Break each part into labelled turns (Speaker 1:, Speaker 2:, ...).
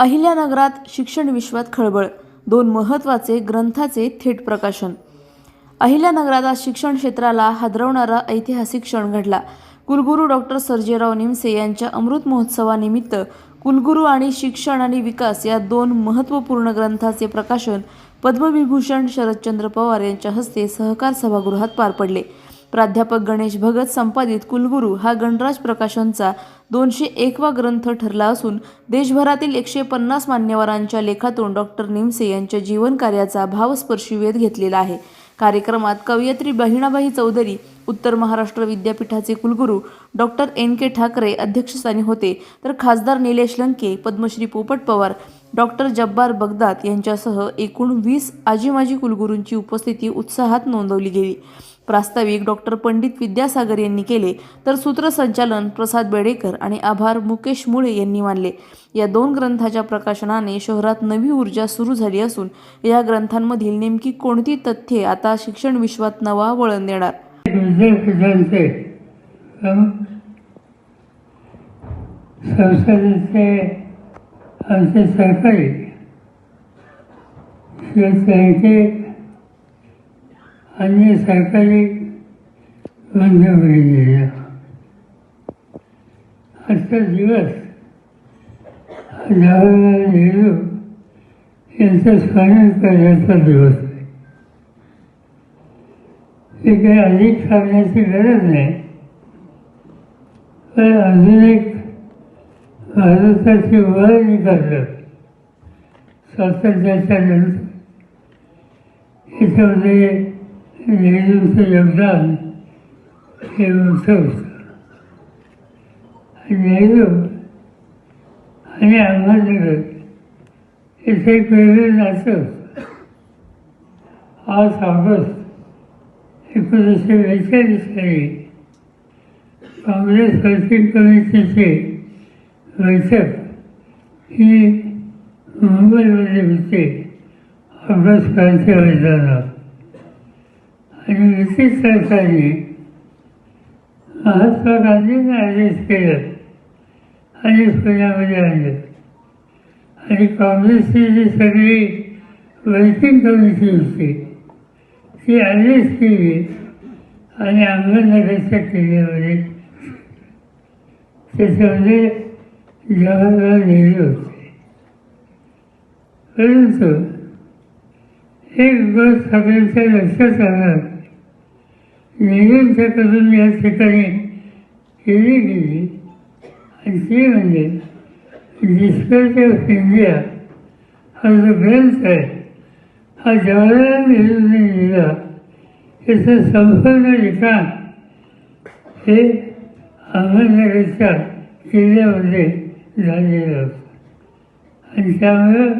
Speaker 1: अहिल्यानगरात शिक्षण विश्वात खळबळ दोन महत्त्वाचे ग्रंथाचे थेट प्रकाशन. अहिल्यानगरात आज शिक्षण क्षेत्राला हादरवणारा ऐतिहासिक क्षण घडला. कुलगुरू डॉक्टर सर्जेराव निमसे यांच्या अमृत महोत्सवानिमित्त कुलगुरू आणि शिक्षण आणि विकास या दोन महत्त्वपूर्ण ग्रंथाचे प्रकाशन पद्मविभूषण शरदचंद्र पवार यांच्या हस्ते सहकार सभागृहात पार पडले. प्राध्यापक गणेश भगत संपादित कुलगुरू हा गणराज प्रकाशनचा दोनशे एकवा ग्रंथ ठरला असून देशभरातील एकशे पन्नास मान्यवरांच्या लेखातून डॉक्टर निमसे यांच्या जीवन कार्याचा भावस्पर्शी वेध घेतलेला आहे. कार्यक्रमात कवयित्री बहिणाबाई चौधरी उत्तर महाराष्ट्र विद्यापीठाचे कुलगुरू डॉक्टर एन के ठाकरे अध्यक्षस्थानी होते. तर खासदार निलेश लंके पद्मश्री पोपट पवार डॉक्टर जब्बार बगदात यांच्यासह एकूण वीस आजी माजी कुलगुरूंची उपस्थिती उत्साहात नोंदवली गेली. प्रास्ताविक डॉक्टर पंडित विद्यासागर यांनी केले तर सूत्रसंचालन प्रसाद बेडेकर आणि आभार मुकेश मुळे यांनी मानले. या दोन ग्रंथाच्या प्रकाशनाने शहरात नवी ऊर्जा सुरू झाली असून या ग्रंथांमधील नेमकी कोणती तथ्ये आता शिक्षण विश्वात नवा वळण देणार?
Speaker 2: संसदेचे आमचे सरकारी शिवसैनिक आणि सरकारी बंधुभगिनींना आजचा दिवस जवाहरलाल नेहरू यांचं स्मरण करण्याचा दिवस आहे. हे काही अधिक सांगण्याची गरज नाही. पण अजून एक भारताची उभारणी करतात स्वातंत्र्याच्या नंतर. याच्यामध्ये नेहरूंचं योगदान हे मोठं होतं. नेहरू आणि अहमदनगर इथे एक वेगळं नातं होतं आठ ऑगस्ट एकोणीसशे बेचाळीस साली काँग्रेस वर्किंग कमिटीची बैठक ही मुंबईमध्ये होते ऑगस्ट क्रांती मैदानात आणि ब्रिटिश सरकारने महात्मा गांधींना आदेश केलं आणि पुण्यामध्ये आणलं आणि काँग्रेसची जी सगळी वर्किंग कमिटी होती ती आदेश केली आणि अहमदनगरच्या किल्ल्यामध्ये त्याच्यामध्ये जवाहरलाल नेहरू होते. परंतु एक गोष्ट सगळ्यांच्या लक्षात आलं. नेहरूंच्याकडून या ठिकाणी केली गेली. आणि ती म्हणजे डिस्कर्ट ऑफ इंडिया हा जो ग्रंथ आहे हा जवाहरलाल नेहरूंनी लिहिला. याचं संपूर्ण लिखाण हे अहमदनगरच्या किल्ल्यामध्ये झालेलं होतं आणि त्यामुळं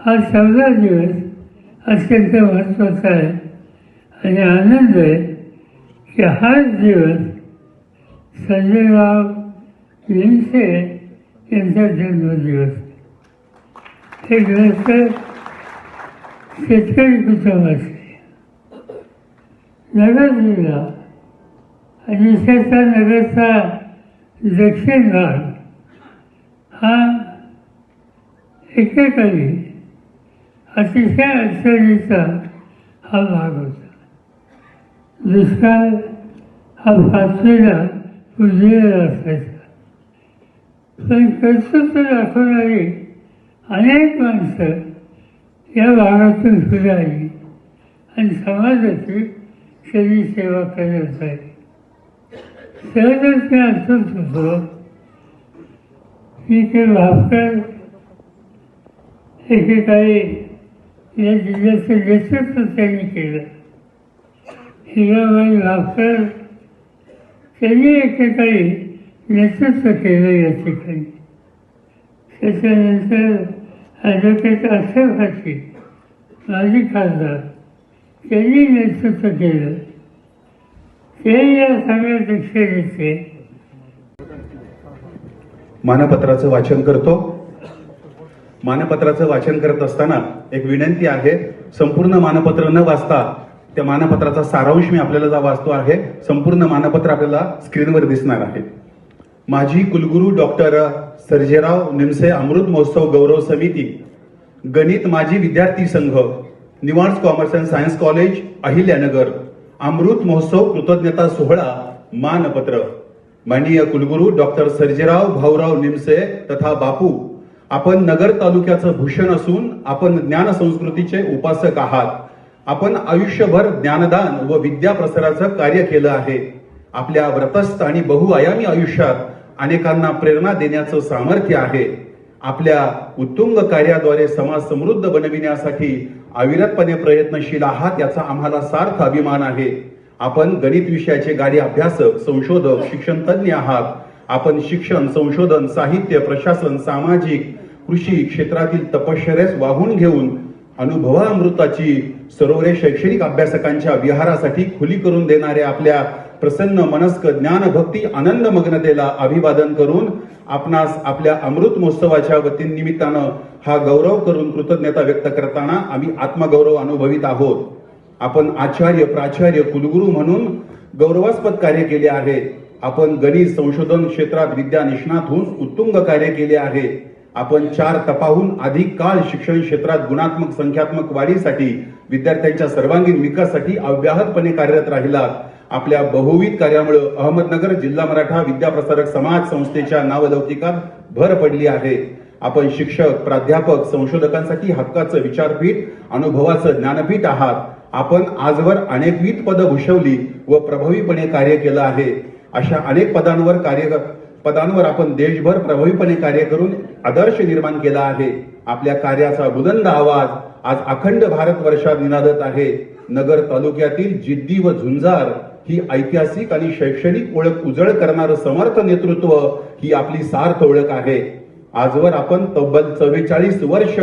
Speaker 2: हा चौदा दिवस अत्यंत महत्त्वाचा आहे आणि आनंद आहे. की हाच दिवस संजयराव यांचे यांचा जन्मदिवस हे ग्रस्त शेतकरी कुटुंबाचे नगर जिल्हा आणि विशेषतः नगरचा दक्षिण भाग हा एकेकाळी अतिशय अडचणीचा हा भाग होता दुष्काळ हा फासलेला उजळलेला असायचा. पण कर्तृत्व दाखवणारी अनेक माणसं या भागातून फिराली आणि समाजाची त्यांनी सेवा करण्यात आली सहजच मी असत होतो की ते भापकर एकेकाळी या जिल्ह्याचं नेतृत्व त्यांनी केलं. हिराबाई भापकर त्यांनी एकेकाळी नेतृत्व केलं या ठिकाणी त्याच्यानंतर ॲडव्होकेट अशोक हाती माजी खासदार त्यांनी नेतृत्व केलं. ते या सगळ्या दक्षिणेचे
Speaker 3: मानपत्राचं वाचन करतो. मानपत्राचं वाचन करत असताना एक विनंती आहे संपूर्ण मानपत्र न वाचता त्या मानपत्राचा सारांश मी आपल्याला जा वाचतो आहे. संपूर्ण मानपत्र आपल्याला स्क्रीनवर दिसणार आहे. माझी कुलगुरू डॉक्टर सर्जेराव निमसे अमृत महोत्सव गौरव समिती गणित माजी विद्यार्थी संघ new arts commerce and science college Ahilyanagar अमृत महोत्सव कृतज्ञता सोहळा मानपत्र. माननीय कुलगुरू डॉक्टर सर्जेराव भाऊराव निमसे तथा बापू आपण नगर तालुक्याचं भूषण असून आपण ज्ञान संस्कृतीचे उपासक आहात. आपण आयुष्यभर ज्ञानदान व विद्या प्रसाराचं कार्य केलं आहे. आपल्या व्रतस्थ आणि बहुआयामी आयुष्यात अनेकांना प्रेरणा देण्याचं सामर्थ्य आहे. आपल्या उत्तुंग कार्याद्वारे समाज समृद्ध बनविण्यासाठी अविरतपणे प्रयत्नशील आहात याचा आम्हाला सार्थ अभिमान आहे. आपण गणित विषयाचे गाडी अभ्यासक संशोधक शिक्षण आहात. आपण शिक्षण संशोधन साहित्य प्रशासन सामाजिक कृषी क्षेत्रातील तपश्चर्यास वाहून घेऊन अनुभवामृताची सरोवरे शैक्षणिक अभ्यासकांच्या विहारासाठी खुली करून देणाऱ्या आपल्या प्रसन्न मनस्क ज्ञान भक्ती आनंद मग्नतेला अभिवादन करून आपणास आपल्या अमृत महोत्सवाच्या वती निमित्तानं हा गौरव करून कृतज्ञता व्यक्त करताना आम्ही आत्मगौरव अनुभवित आहोत. आपण आचार्य प्राचार्य कुलगुरू म्हणून गौरवास्पद कार्य केले आहे. आपण गणित संशोधन क्षेत्रात विद्या निष्णात होऊन उत्तुंग कार्य केले आहे. आपण चार तपाहून अधिक काळ शिक्षण क्षेत्रात गुणात्मक संख्यात्मक वाढीसाठी विद्यार्थ्यांच्या सर्वांगीण विकासासाठी अव्याहतपणे कार्यरत राहिलात. आपल्या बहुविध कार्यामुळे अहमदनगर जिल्हा मराठा विद्याप्रसारक समाज संस्थेच्या नावलौकिकात भर पडली आहे. आपण शिक्षक प्राध्यापक संशोधकांसाठी हक्काचं विचारपीठ अनुभवाचं ज्ञानपीठ आहात. आपण आजवर अनेकविध पदं भूषवली व प्रभावीपणे कार्य केलं आहे. अशा अनेक पदांवर कार्य पदांवर आपण देशभर प्रभावीपणे कार्य करून आदर्श निर्माण केला आहे. आपल्या कार्याचा बुलंद आवाज आज अखंड भारत वर्षात निनादत आहे. नगर तालुक्यातील जिद्दी व झुंजार ही ऐतिहासिक आणि शैक्षणिक ओळख उजळ करणारं समर्थ नेतृत्व ही आपली सार्थ ओळख आहे. आजवर आपण तब्बल चव्वेचाळीस वर्ष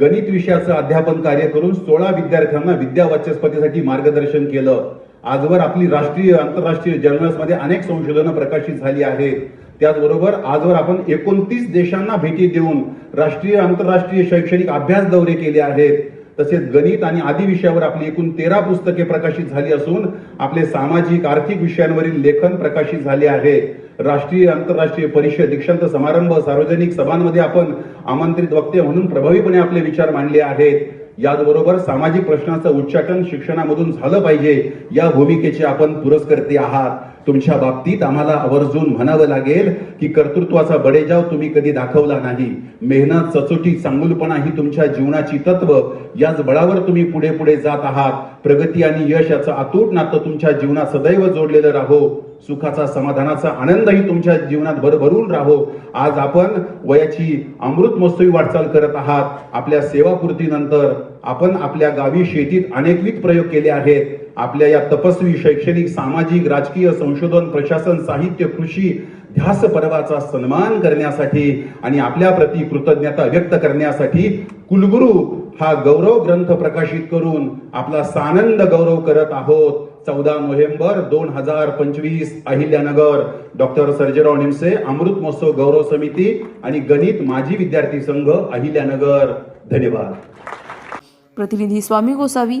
Speaker 3: गणित विषयाचं अध्यापन कार्य करून सोळा विद्यार्थ्यांना विद्या वाचस्पतीसाठी मार्गदर्शन केलं. आजवर आपली राष्ट्रीय आंतरराष्ट्रीय जर्नल्समध्ये अनेक संशोधनं प्रकाशित झाली आहेत. त्याचबरोबर आजवर आपण एकोणतीस देशांना भेटी देऊन राष्ट्रीय आंतरराष्ट्रीय शैक्षणिक अभ्यास दौरे केले आहेत. तसेच गणित आणि आदी विषयावर आपली एकूण तेरा पुस्तके प्रकाशित झाली असून आपले सामाजिक आर्थिक विषयांवरील लेखन प्रकाशित झाले आहे. राष्ट्रीय आंतरराष्ट्रीय परिषद दीक्षांत समारंभ सार्वजनिक सभांमध्ये आपण आमंत्रित वक्ते म्हणून प्रभावीपणे आपले विचार मांडले आहेत. याचबरोबर सामाजिक प्रश्नाचं उच्चाटन शिक्षणामधून झालं पाहिजे. या भूमिकेचे आपण पुरस्कर्ते आहात. तुमच्या बाबतीत आम्हाला आवर्जून म्हणावं लागेल की कर्तृत्वाचा बडेजाव तुम्ही कधी दाखवला नाही. मेहनत सचोटी चांगुलपणा ही तुमच्या जीवनाची तत्व. याच बळावर तुम्ही पुढे पुढे जात आहात. प्रगती आणि यश याचं अतूट नातं तुमच्या जीवनात सदैव जोडलेलं राहो. सुखाचा समाधानाचा आनंदही तुमच्या जीवनात भरभरून राहो. आज आपण वयाची अमृत महोत्सवी वाटचाल करत आहात. आपल्या सेवापूर्तीनंतर आपण आपल्या गावी शेतीत अनेकविध प्रयोग केले आहेत. आपल्या या तपस्वी शैक्षणिक सामाजिक राजकीय संशोधन प्रशासन साहित्य कृषी ध्यास पर्वाचा सन्मान करण्यासाठी आणि आपल्या प्रती कृतज्ञता व्यक्त करण्यासाठी कुलगुरू हा गौरव ग्रंथ प्रकाशित करून आपला सानंद गौरव करत आहोत. चौदा नोव्हेंबर दोन हजार पंचवीस अहिल्यानगर. डॉक्टर सर्जेराव निमसे अमृत महोत्सव गौरव समिती आणि गणित माजी विद्यार्थी संघ अहिल्यानगर. धन्यवाद.
Speaker 1: प्रतिनिधी Swami Gosavi